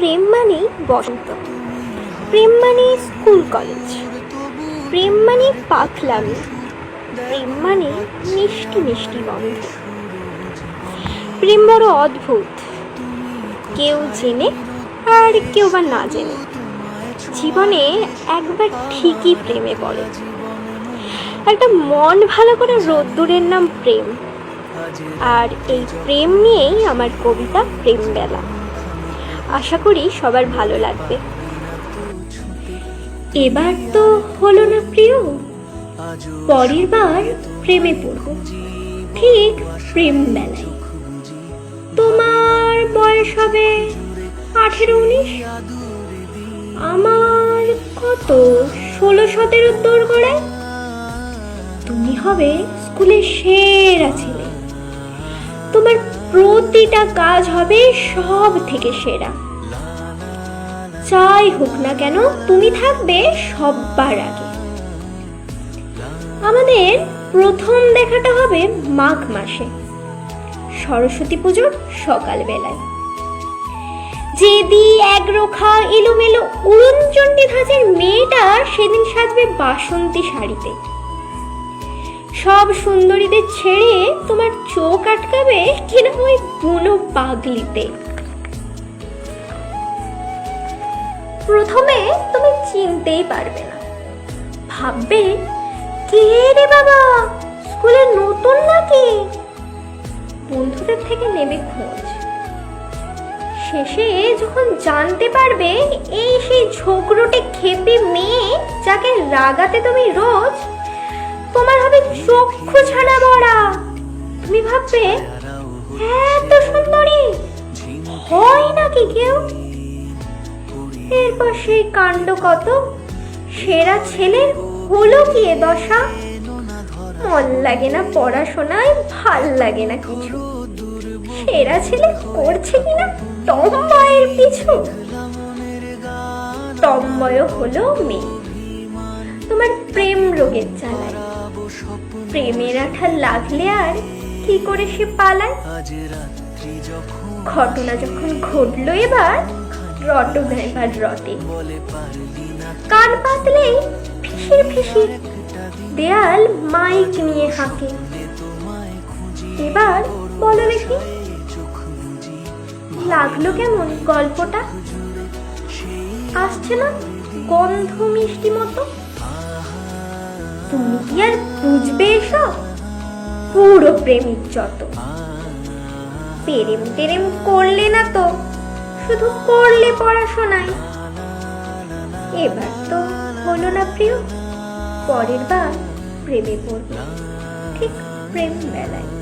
প্রেম মানেই বসন্ত। প্রেম মানে school college. প্রেম মানে পাখলামি প্রেম মানে মিষ্টি মিষ্টি গন্ধ। প্রেম বড় অদ্ভুত। কেউ জেনে আর কেউ বা না জেনে। জীবনে একবার ঠিকই প্রেমে পড়ে। একটা মন ভালো করে রোদ্দুরের নাম প্রেম। আর এই প্রেম নিয়েই আমার কবিতা প্রেম বেলা আশা করি সবার ভালো লাগবে। এবার তো হলো না প্রিয়, পরের বার প্রেমে পড়ব। ঠিক প্রেম বেলায় তোমার বয়স হবে আঠেরো উনিশ। আমার কত? ষোলো সতেরো দৌড় গড়ায় তুমি হবে স্কুলের সেরা ছেলে। তোমার প্রতিটা কাজ হবে সব থেকে সেরা। যাই হোক না কেন, তুমি থাকবে সব্বার আগে। আমাদের প্রথম দেখাটা হবে মাঘ মাসে, সরস্বতী পুজোর সকালবেলায়। যেদি এক রোখা এলোমেলো উড়নচণ্ডী ধাঁচের মেয়েটা সেদিন সাজবে বাসন্তী শাড়িতে। সব সুন্দরীদের ছেড়ে তোমার চোখ আটকাবে কিনা ওই বুনো পাগলিতে? প্রথমে তুমি চিনতেই পারবে না। ভাববে, কে রে বাবা? স্কুলে নতুন নাকি? বন্ধুদের থেকে নেবে খোঁজ। শেষে যখন জানতে পারবে, এই সেই ঝোকরোটে খেপি মেয়ে যাকে রাগাতে তুমি রোজ তোমার হবে চক্ষু ছাড়া বড়া তুমি ভাববে, এত সুন্দরী। হয় নাকি কেউ? এরপর সেই কাণ্ড কত সেরা ছেলের হলো কি এ দশা? মন লাগে না, পড়াশোনায় ভালো লাগে না কিছু। সেরা ছেলে করছে কিনা টম্বয়ের পিছু? টম্বয় হলো মেয়ে। তোমার প্রেম রোগের চালায় প্রেমের আঠা লাগলে আর কি করে সে পালায়? ঘটনা যখন ঘটলো এবার রটো এবার রটে। কান পাতলেই ফিসির ফিসির দেয়াল মাইক নিয়ে হাঁকে। এবার বলো দেখি লাগল কেমন গল্পটা? আসছে না গন্ধ মিষ্টি মতো? তুমি কি আর বুঝবে এসব? পুরো প্রেমিক যত। প্রেম টেরেম করলে না তো, শুধু করলে পড়াশোনায়। এবার তো হলো না প্রিয় পরের বার প্রেমে পড়বে, ঠিক প্রেম বেলায়